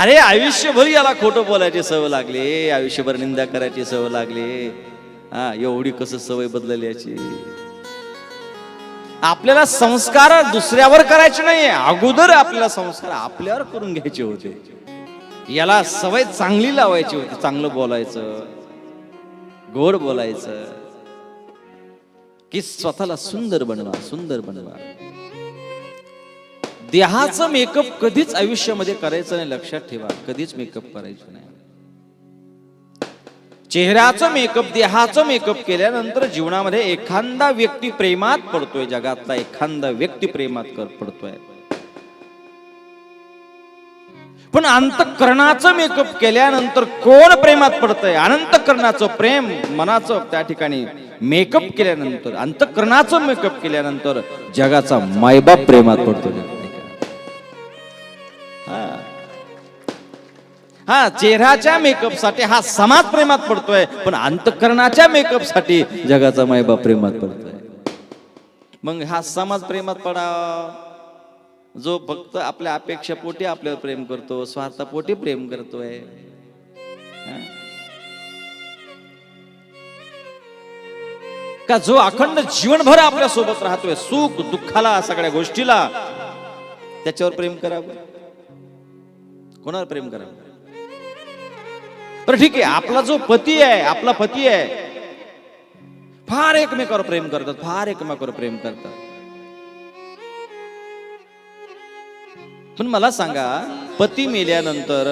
अरे आयुष्यभर याला खोटं बोलायची सवय लागली. आयुष्यभर निंदा करायची सवय लागली. हा एवढी कसं सवय बदलली याची? आपल्याला संस्कार दुसऱ्यावर करायचे नाही अगोदर आपल्याला संस्कार आपल्यावर करून घ्यायचे होते. याला सवय चांगली लावायची होती. चांगलं बोलायचं. गोड बोलायचं. की स्वतःला सुंदर बनवा सुंदर बनवा. देहाचं मेकअप कधीच आयुष्यामध्ये करायचं नाही लक्षात ठेवा. कधीच मेकअप करायचं नाही. चेहऱ्याचं मेकअप देहाचं मेकअप केल्यानंतर जीवनामध्ये एखादा व्यक्ती प्रेमात पडतोय जगातला एखादा व्यक्ती प्रेमात पडतोय. पण अंतकरणाचं मेकअप केल्यानंतर कोण प्रेमात पडतंय? अनंतकरणाचं प्रेम मनाचं त्या ठिकाणी मेकअप केल्यानंतर अंतकरणाचं मेकअप केल्यानंतर जगाचा मायबाप प्रेमात पडतो हा चेहऱ्याच्या मेकअपसाठी हा समाज प्रेमात पडतोय पण अंतकरणाच्या मेकअपसाठी जगाचा मैबा प्रेमात पडतोय. मग हा समाज प्रेमात पडावा जो फक्त आपल्या अपेक्षा पोटी आपल्यावर प्रेम करतो स्वार्थापोटी प्रेम करतोय. का जो अखंड जीवनभर आपल्यासोबत राहतोय सुख दुःखाला सगळ्या गोष्टीला त्याच्यावर प्रेम करावं? कोणावर प्रेम करावं? तर ठीक आहे. आपला जो पती आहे आपला पती आहे फार एकमेकावर प्रेम करतात फार एकमेकावर प्रेम करतात. पण मला सांगा पती मेल्यानंतर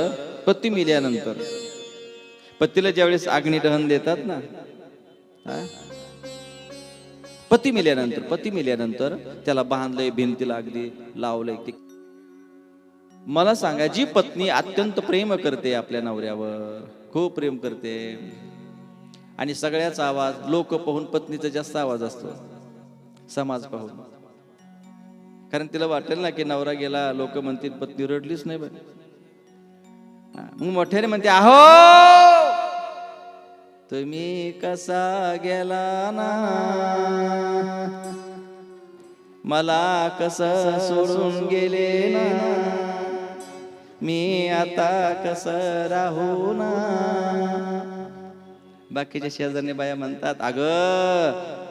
पती मेल्यानंतर पतीला ज्यावेळेस अग्नी दहन देतात ना पती मेल्यानंतर पती मेल्यानंतर त्याला बांधलंय भिंतीला अगदी लावलंय ते. मला सांगा जी पत्नी अत्यंत प्रेम करते आपल्या नवऱ्यावर खूप प्रेम करते. आणि सगळ्याचा आवाज लोक पाहून पत्नीचा जास्त आवाज असतो. समाज पाहून. कारण तिला वाटेल ना की नवरा गेला लोक म्हणतील पत्नी रडलीच नाही बाई. मग मोठ्याने म्हणते आहो तुम्ही कसा गेला ना? मला कस सोडून गेले ना? मी आता कस राहू ना बाकीच्या शेजारने बाया म्हणतात अग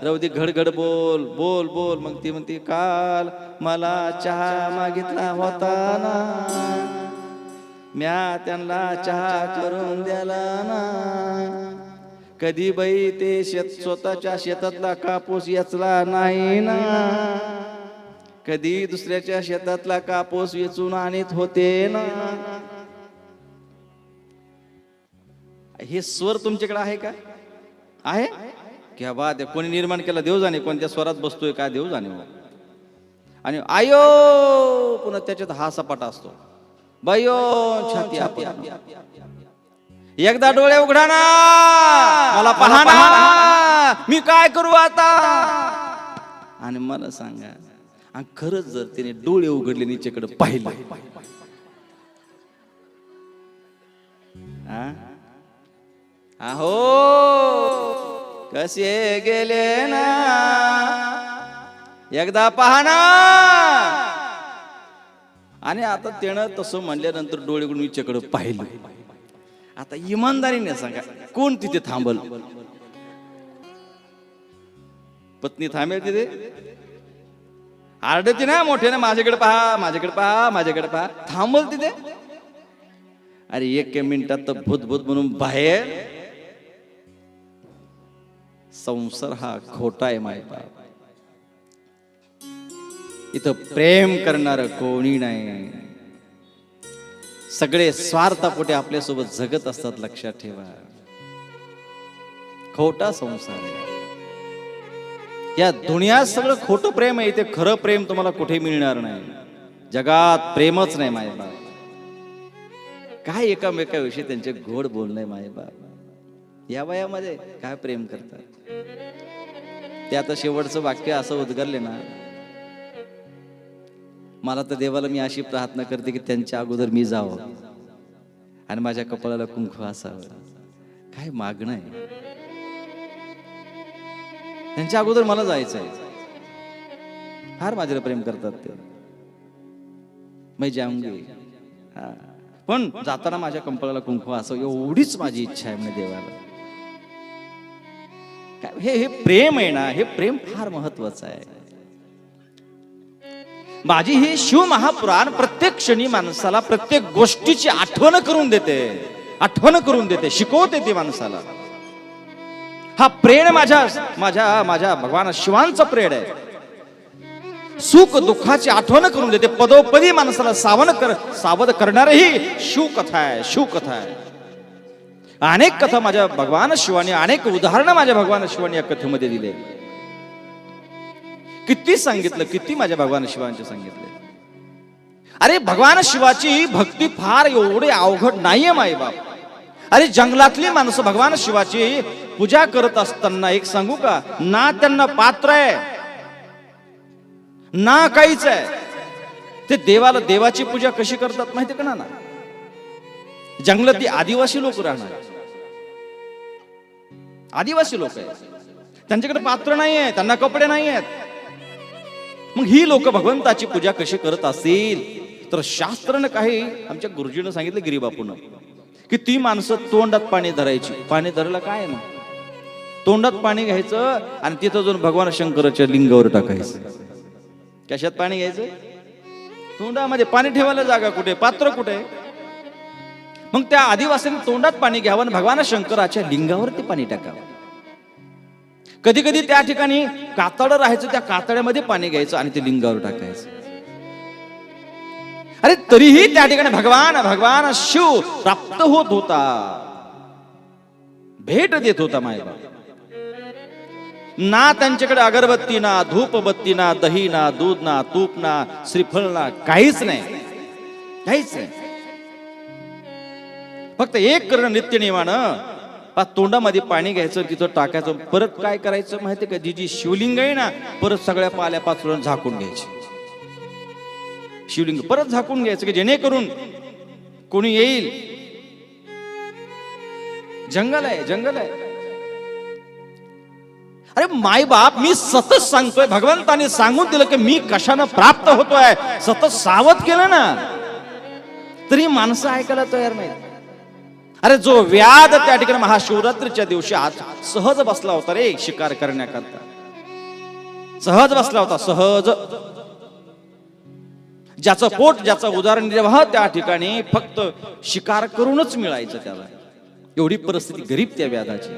रवदी घडघड बोल बोल बोल. मग ती म्हणते काल मला चहा मागितला होता ना म्या त्यांना चहा करून द्याला ना. कधी बाई ते शेत स्वतःच्या शेतातला कापूस याचला नाही ना. कधी दुसऱ्याच्या शेतातला कापूस वेचून आणत होते ना? हे स्वर तुमच्याकडे आहे का? आहे? क्या बाद कोणी निर्माण केला देव जाणे कोणत्या स्वरात बसतोय काय देव जाणे हो. आणि आयो पुन्हा त्याच्यात हा सपाटा असतो. बायो छाती आपली एकदा डोळे उघडा ना मला पहा ना. मी काय करू आता? आणि मला सांगा. आणि खरंच जर तिने डोळे उघडले नीचेकडे पाहिले. हा? अहो कसे गेले ना? एकदा पहा ना. आणि आता त्यानं तसं म्हणल्यानंतर डोळे उघडून नीचेकडे पाहिलं. आता इमानदारीने सांगा कोण तिथे थांबल? पत्नी थांबेल तिथे? आरडते ना मोठ्याने माझ्याकडे पहा माझ्याकडे पहा माझ्याकडे पहा. थांबल तिथे. अरे एक मिनिटात तर भूतभूत म्हणून बाहेर. संसार हा खोटा आहे माय बाप. इथं प्रेम करणार कोणी नाही. सगळे स्वार्थापोटे आपल्यासोबत जगत असतात लक्षात ठेवा. खोटा संसार आहे. या दुनियात सगळं खोटं प्रेम आहे ते खरं प्रेम तुम्हाला कुठे मिळणार नाही. जगात प्रेमच नाही माय बाप. काय एकामेकाविषयी त्यांचे गोड बोलणे माय बाप. या वयामध्ये काय प्रेम करतात? ते आता शेवटचं वाक्य असं उद्गारले ना मला तर देवाला मी अशी प्रार्थना करते की त्यांच्या अगोदर मी जावं. आणि माझ्या कपाळाला कुंकू असावं. काय मागणं आहे? त्यांच्या अगोदर मला जायचं आहे फार माझ्याला प्रेम करतात ते. मै जाऊंगी हा. पण जाताना माझ्या कंपलाला कुंकू असं एवढीच माझी इच्छा आहे म्हणजे देवाला. काय- हे हे प्रेम आहे ना हे प्रेम फार महत्वाचं आहे. माझी ही शिव महापुराण प्रत्येक क्षणी माणसाला प्रत्येक गोष्टीची आठवण करून देते. आठवण करून देते शिकवते ती माणसाला. हा प्रेम माझ्या माझ्या माझ्या भगवान शिवांचा प्रेण आहे. सुख दुःखाची आठवण करून देते. पदोपदी माणसाला सावध कर सावध करणारही शिवकथा आहे शिवकथा आहे अनेक कथा माझ्या भगवान शिवाने अनेक उदाहरणं माझ्या भगवान शिवाने या कथेमध्ये दिले. किती सांगितलं किती माझ्या भगवान शिवांचे सांगितले. अरे भगवान शिवाची भक्ती फार एवढी अवघड नाहीये माईबाप अरे जंगलातली माणसं भगवान शिवाची पूजा करत असताना एक सांगू का? ना त्यांना पात्र आहे ना काहीच आहे. ते देवाला देवाची पूजा कशी करतात माहिती का ना जंगलात आदिवासी लोक राहणार. आदिवासी लोक आहेत. त्यांच्याकडे पात्र नाही आहे त्यांना कपडे नाही आहेत मग ही लोक भगवंताची पूजा कशी करत असतील? तर शास्त्रनं काही आमच्या गुरुजीनं सांगितलं गिरीबापून. की ती माणसं तोंडात पाणी धरायची. पाणी धरायला काय ना तोंडात पाणी घ्यायचं आणि तिथं जाऊन भगवान शंकराच्या लिंगावर टाकायचं. कशात पाणी घ्यायचं? तोंडामध्ये पाणी ठेवायला जागा कुठे? पात्र कुठे? मग त्या आदिवासींनी तोंडात पाणी घ्यावं आणि भगवान शंकराच्या लिंगावरती पाणी टाकावं. कधी कधी त्या ठिकाणी कातड राहायचं त्या कातड्यामध्ये पाणी घ्यायचं आणि ते लिंगावर टाकायचं. अरे तरीही त्या ठिकाणी भगवान भगवान शिव प्राप्त होत होता. भेट देत होता मायबाप. ना त्यांच्याकडे अगरबत्ती ना धूपबत्ती ना दही ना दूध ना तूप ना श्रीफळ ना काहीच नाही. काहीच नाही. फक्त एक करणं नित्य नियमानं पा तोंडामध्ये पाणी घ्यायचं तिथं टाकायचं परत काय करायचं माहिती का? जी जी शिवलिंग आहे ना परत सगळ्या पाल्या पाचोळ्या झाकून घ्यायची. शिवलिंग परत झाकून घ्यायचं की जेणेकरून कोणी येईल? जंगल आहे जंगल आहे. अरे माय बाप मी सतत सांगतोय भगवंताने सांगून दिलं की मी कशानं प्राप्त होतोय? सतत सावध केलं ना. तरी माणसं ऐकायला तयार नाही अरे जो व्याध त्या ठिकाणी महाशिवरात्रीच्या दिवशी आज सहज बसला होता रे शिकार करण्याकरता. सहज बसला होता सहज. ज्याचं पोट ज्याचा उदाहरणनिर्वाह त्या ठिकाणी फक्त शिकार करूनच मिळायचं त्याला. एवढी परिस्थिती गरीब त्या व्याधाची.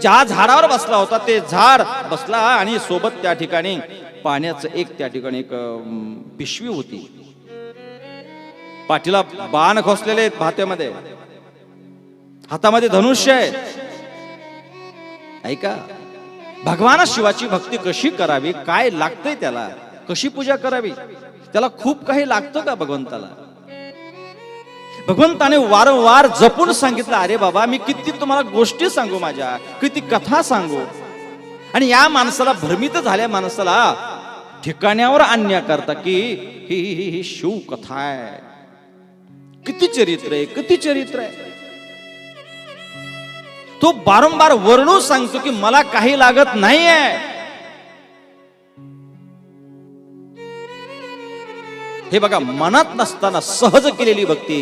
ज्या झाडावर बसला होता ते झाड बसला आणि सोबत त्या ठिकाणी पाण्याचं एक त्या ठिकाणी एक पिशवी होती. पाठीला बाण खोसलेले आहेत भात्यामध्ये. हातामध्ये धनुष्य आहे. ऐका भगवान शिवाची भक्ती कशी करावी काय लागतंय त्याला? कशी पूजा करावी? त्याला खूप काही लागतं का भगवंताला? भगवंताने वारंवार जपून सांगितलं अरे बाबा मी किती तुम्हाला गोष्टी सांगू माझ्या किती कथा सांगू. आणि या माणसाला भ्रमित झाल्या माणसाला ठिकाण्यावर आणण्याकरता की ही ही ही शिव कथा आहे. किती चरित्र आहे किती चरित्र आहे. तो बारंबार वर्णू सांगतो की मला काही लागत नाहीये. हे बघा मनात नसताना सहज केलेली भक्ती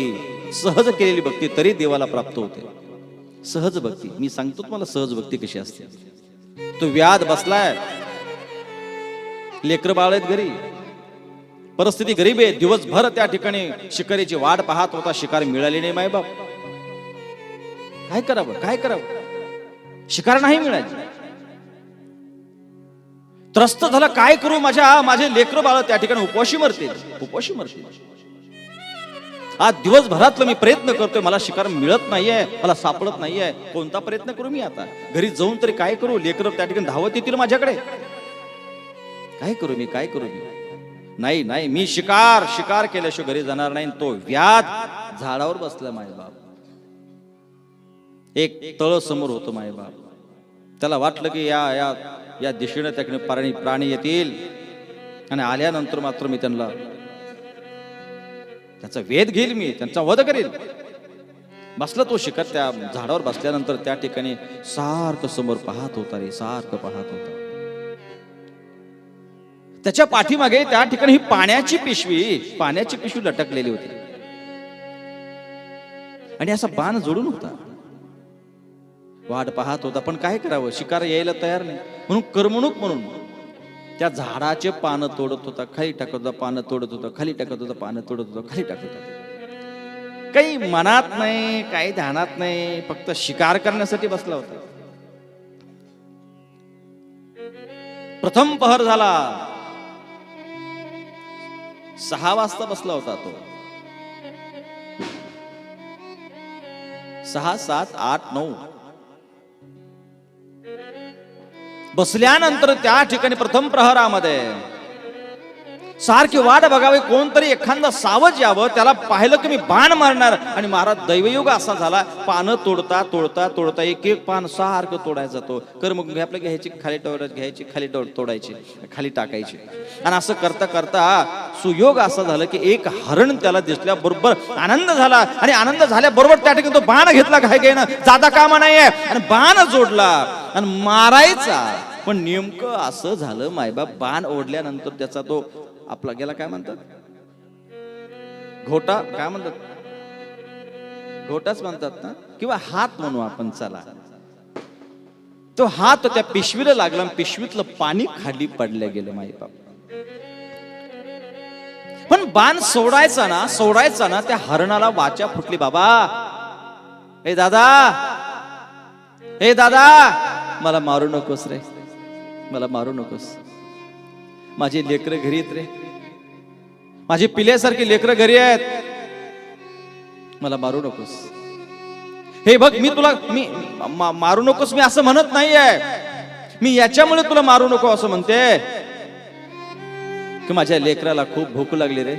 सहज केलेली भक्ती तरी देवाला प्राप्त होते. सहज भक्ती. मी सांगतो तुम्हाला सहज भक्ती कशी असते. तो व्याध बसलाय. लेकर बाळ आहेत घरी. परिस्थिती गरीब आहे. दिवसभर त्या ठिकाणी शिकारीची वाट पाहत होता. शिकार मिळाली नाही मायबाप. काय करावं? काय करावं? शिकार नाही मिळाली. त्रस्त झाला काय करू माझ्या? माझे लेकर बाळ त्या ठिकाणी उपवाशी मरतील. उपवाशी मरतील. आज दिवसभरातलं मी प्रयत्न करतोय मला शिकार मिळत नाहीये मला सापडत नाहीये. कोणता प्रयत्न करू मी आता? घरी जाऊन तरी काय करू? लेकर त्या ठिकाणी धावत येतील माझ्याकडे. काय करू मी? काय करू मी? नाही नाही मी शिकार शिकार केल्याशिवाय घरी जाणार नाही. तो व्याध झाडावर बसला माय बाप. एक तळ समोर होतो माय बाप. त्याला वाटलं की या या या दिशेने त्याकडे प्राणी प्राणी येतील. आणि आल्यानंतर मात्र मी त्यांना त्याचा वेध घेईल मी त्यांचा वध करेल बसला तो शिखर त्या झाडावर बसल्यानंतर त्या ठिकाणी सारखं समोर पाहत होता रे सारखं पाहत होता. त्याच्या पाठीमागे त्या ठिकाणी ही पाण्याची पिशवी पाण्याची पिशवी लटकलेली होती. आणि असा बाण जोडून होता. वाट पाहत होता पण काय करावं? शिकार यायला तयार नाही. म्हणून करमणूक म्हणून. त्या झाडाचे पानं तोडत होता खाली टाकत होता पानं तोडत होता खाली टाकत होता पानं तोडत होता खाली टाकत होता. काही मनात नाही काही ध्यानात नाही फक्त शिकार करण्यासाठी बसला होता. प्रथम पहर झाला. सहा वाजता बसला होता तो. सहा सात आठ नऊ. बसल्यानंतर त्या ठिकाणी प्रथम प्रहरामध्ये सारखी वाट बघावी कोणतरी एखादा सावज यावं त्याला पाहिलं की मी बाण मारणार. आणि महाराज दैवयोग असा झाला पानं तोडता तोडता तोडता एक एक पान सारखं तोडायचा तो. कर मग आपलं घ्यायची खाली तोडत घ्यायची खाली तोड- तोडायची खाली टाकायची. आणि असं करता करता सुयोग असा झाला की एक हरण त्याला दिसल्याबरोबर आनंद झाला. आणि आनंद झाल्याबरोबर त्या ठिकाणी तो बाण घेतला काय घेणं? जाता कामा नाहीये आणि बाण जोडला. आणि मारायचा. पण नेमकं असं झालं मायबाप बाण ओढल्यानंतर त्याचा तो आपला गेला काय म्हणतात? घोटा काय म्हणतात? घोटाच म्हणतात ना? किंवा हात म्हणू आपण चला. तो हात त्या पिशवीला लागला पिशवीतलं पाणी खाली पडलं गेलं मायबाप. पण बाण सोडायचा ना सोडायचा ना त्या हरणाला वाचा फुटली बाबा. हे दादा. हे दादा. मला मारू नकोस रे. मला मारू नकोस. माझी लेकरं घरी येत रे. माझी पिल्यासारखी लेकरं घरी आहेत. मला मारू नकोस. हे बघ मी तुला मी मा- मारू नकोस मी असं म्हणत नाहीये. मी याच्यामुळे तुला मारू नको असं म्हणते. की माझ्या लेकराला खूप भूक लागली रे.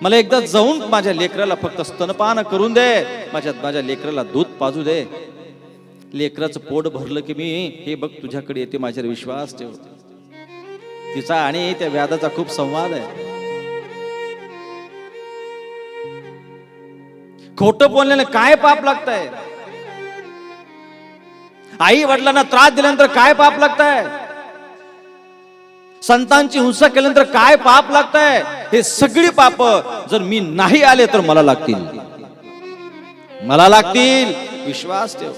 मला एकदा जाऊन माझ्या लेकराला फक्त स्तनपान करून दे. माझ्या माझ्या लेकराला दूध पाजू दे. लेकराचं पोट भरलं की मी हे बघ तुझ्याकडे येते माझ्यावर विश्वास ठेव. तिचा आणि त्या व्याधाचा खूप संवाद आहे. खोट बोलण्याने काय पाप लागताय? आई वडिलांना त्रास दिल्यानंतर काय पाप लागताय? संतांची हिंसा केल्यानंतर काय पाप लागताय? हे सगळी पाप जर मी नाही आले तर मला लागतील. मला लागतील. विश्वास ठेव.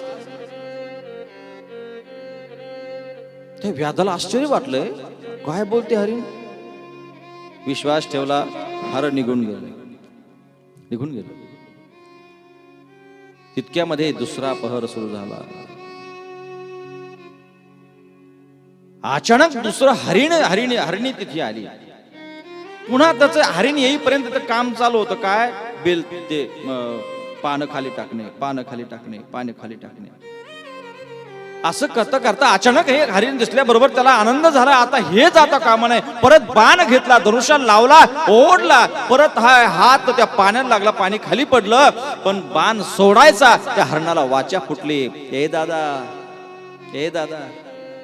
त्या व्याधाला आश्चर्य वाटलंय. काय बोलते हरिण विश्वास ठेवला हर निघून गेलं. निघून गेलं. तितक्यामध्ये दुसरा पहर सुरू झाला. अचानक दुसरं हरिण हरिणी हरिणी तिथे आली. पुन्हा त्याच हरिण येईपर्यंत ते काम चालू होतं. काय? बेल ते पान पानं खाली टाकणे पानं खाली टाकणे पानं खाली टाकणे. असं करता करता अचानक हे हरिण दिसल्याबरोबर त्याला आनंद झाला. आता हेच आता कामा नाही परत बाण घेतला धनुष्यात लावला ओढला. परत हा हात त्या पाण्यात लागला पाणी खाली पडलं. पण बाण सोडायचा त्या हरणाला वाचा फुटली. हे दादा हे दादा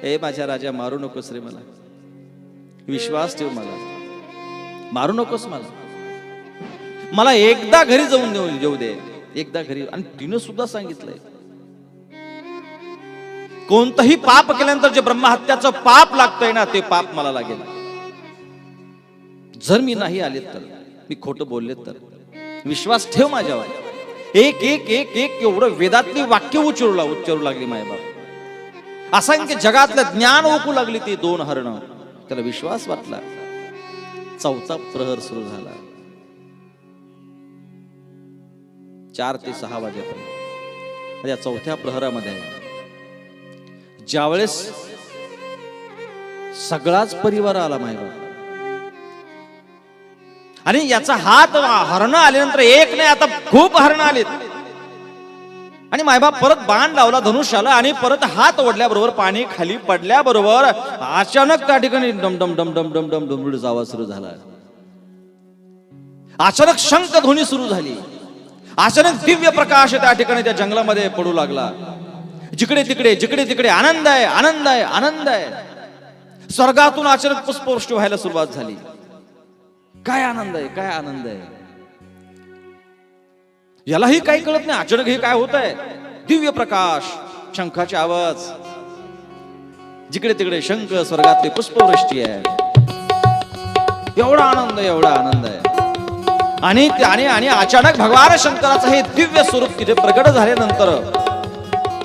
हे माझ्या राजा मारू नकोस रे मला. विश्वास ठेव मला. मारू नकोस मला. मला एकदा घरी जाऊन देऊन येऊ दे. एकदा घरी. आणि तिनं सुद्धा सांगितलंय. कोणतंही पाप केल्यानंतर जे ब्रह्महत्याचं पाप लागतंय ना ते पाप मला लागेल. जर मी नाही आले तर मी खोटं बोलले तर विश्वास ठेव माझ्यावर. एक एक एक एक एवढं वेदातली वाक्य उच्चारू उच्चारू लागली माझ्या बाप. असंख्य जगातलं ज्ञान ओकू लागली ती दोन हरण. त्याला विश्वास वाटला. चौथा प्रहर सुरू झाला. चार ते सहा वाजेपर्यंत. म्हणजे या चौथ्या प्रहरामध्ये ज्यावेळेस सगळाच परिवार आला मायबाप आणि याचा हात हरण आल्यानंतर एक नाही आता खूप हरण आलेत. आणि मायबाप परत बाण लावला धनुष्याला आणि परत हात ओढल्याबरोबर पाणी खाली पडल्याबरोबर अचानक त्या ठिकाणी डम डम डम डम डम डम आवाज सुरू झाला. अचानक शंख ध्वनी सुरू झाली. अचानक दिव्य प्रकाश त्या ठिकाणी त्या जंगलामध्ये पडू लागला. जिकडे तिकडे जिकडे तिकडे आनंद आहे आनंद आहे आनंद आहे स्वर्गातून अचानक पुष्पवृष्टी व्हायला सुरुवात झाली. काय आनंद आहे काय आनंद आहे यालाही काही कळत नाही अचानक हे काय होत आहे दिव्य प्रकाश शंखाचे आवाज. जिकडे तिकडे शंख स्वर्गातली पुष्पवृष्टी आहे. एवढा आनंद आहे, एवढा आनंद आहे आणि आणि आणि अचानक भगवान शंकराचं हे दिव्य स्वरूप तिथे प्रगट झाल्यानंतर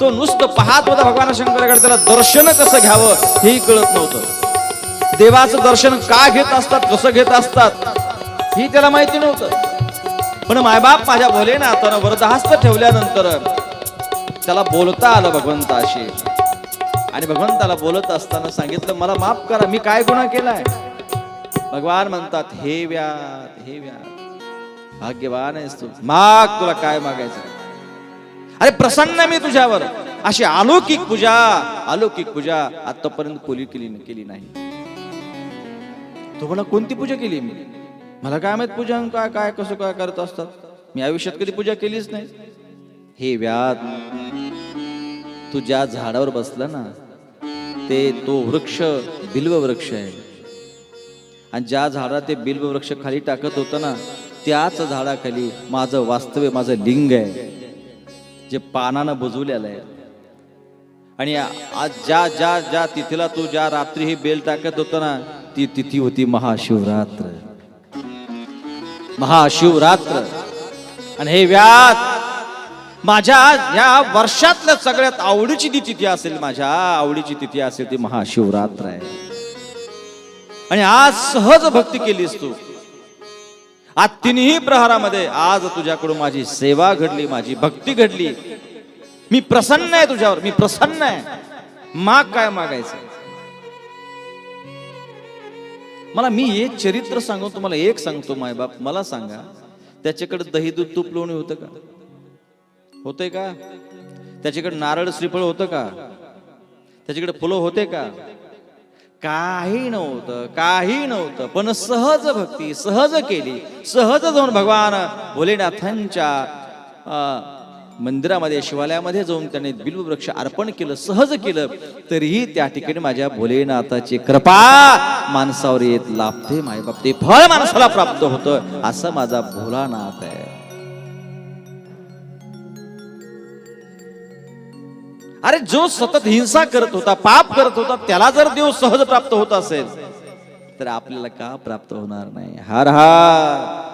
तो नुसतं पाहत होता भगवान शंकराकडे त्याला दर्शन कसं घ्यावं हेही कळत नव्हतं. देवाचं दर्शन का घेत असतात कसं घेत असतात ही त्याला माहिती नव्हतं. पण मायबाप माझ्या भोलेनाथानं वरदहस्त ठेवल्यानंतर त्याला बोलता आलं भगवंताशी. आणि भगवंताला बोलत असताना सांगितलं मला माफ करा मी काय गुन्हा केलाय? भगवान म्हणतात हे व्या हे व्या भाग्यवान आहेस तू. माग तुला काय मागायचं? अरे प्रसन्न मी तुझ्यावर. अशी अलौकिक पूजा अलौकिक पूजा आतापर्यंत कोली केली केली नाही. तो मला कोणती पूजा केली मी? मला काय माहीत पूजा काय काय कसं काय करत असतात? मी आयुष्यात कधी पूजा केलीच नाही. हे व्याध तू ज्या झाडावर बसला ना ते तो वृक्ष बिल्व वृक्ष आहे. आणि ज्या झाडा ते बिल्व वृक्ष खाली टाकत होतं ना त्याच झाडाखाली माझं वास्तव्य माझं लिंग आहे. जे पानानं बुजवलेलं आहे. आणि आज ज्या ज्या ज्या तिथीला तू ज्या रात्री ही बेल टाकत होता ना ती तिथी होती महाशिवरात्र. महाशिवरात्र. आणि हे व्याध माझ्या या वर्षातल्या सगळ्यात आवडीची ती तिथी असेल माझ्या आवडीची तिथी असेल ती महाशिवरात्र आहे. आणि आज सहज भक्ती केलीस तू. आज तिन्ही प्रहारामध्ये आज तुझ्याकडून माझी सेवा घडली माझी भक्ती घडली. मी प्रसन्न आहे तुझ्यावर मी प्रसन्न आहे. माग काय मागायचं? मला मी एक चरित्र सांगू तुम्हाला एक सांगतो मायबाप. मला सांगा त्याच्याकडे दही दूध तूप लोणी होतं का? होतंय का? त्याच्याकडे नारळ श्रीफळ होतं का? त्याच्याकडे फुलं होते का? काही नव्हतं काही नव्हतं पण सहज भक्ती सहज केली सहज जाऊन भगवान भोलेनाथांच्या मंदिरामध्ये शिवालयामध्ये जाऊन त्याने बिल्ववृक्ष अर्पण केलं सहज केलं तरीही त्या ठिकाणी माझ्या भोलेनाथाची कृपा माणसावर येत लाभते मायबाप ते फळ माणसाला प्राप्त होतं असं माझा भोलानाथ आहे. अरे जो सतत हिंसा करत होता पाप करत होता त्याला जर देव सहज प्राप्त होत असेल तर आपल्याला का प्राप्त होणार नाही? हर हा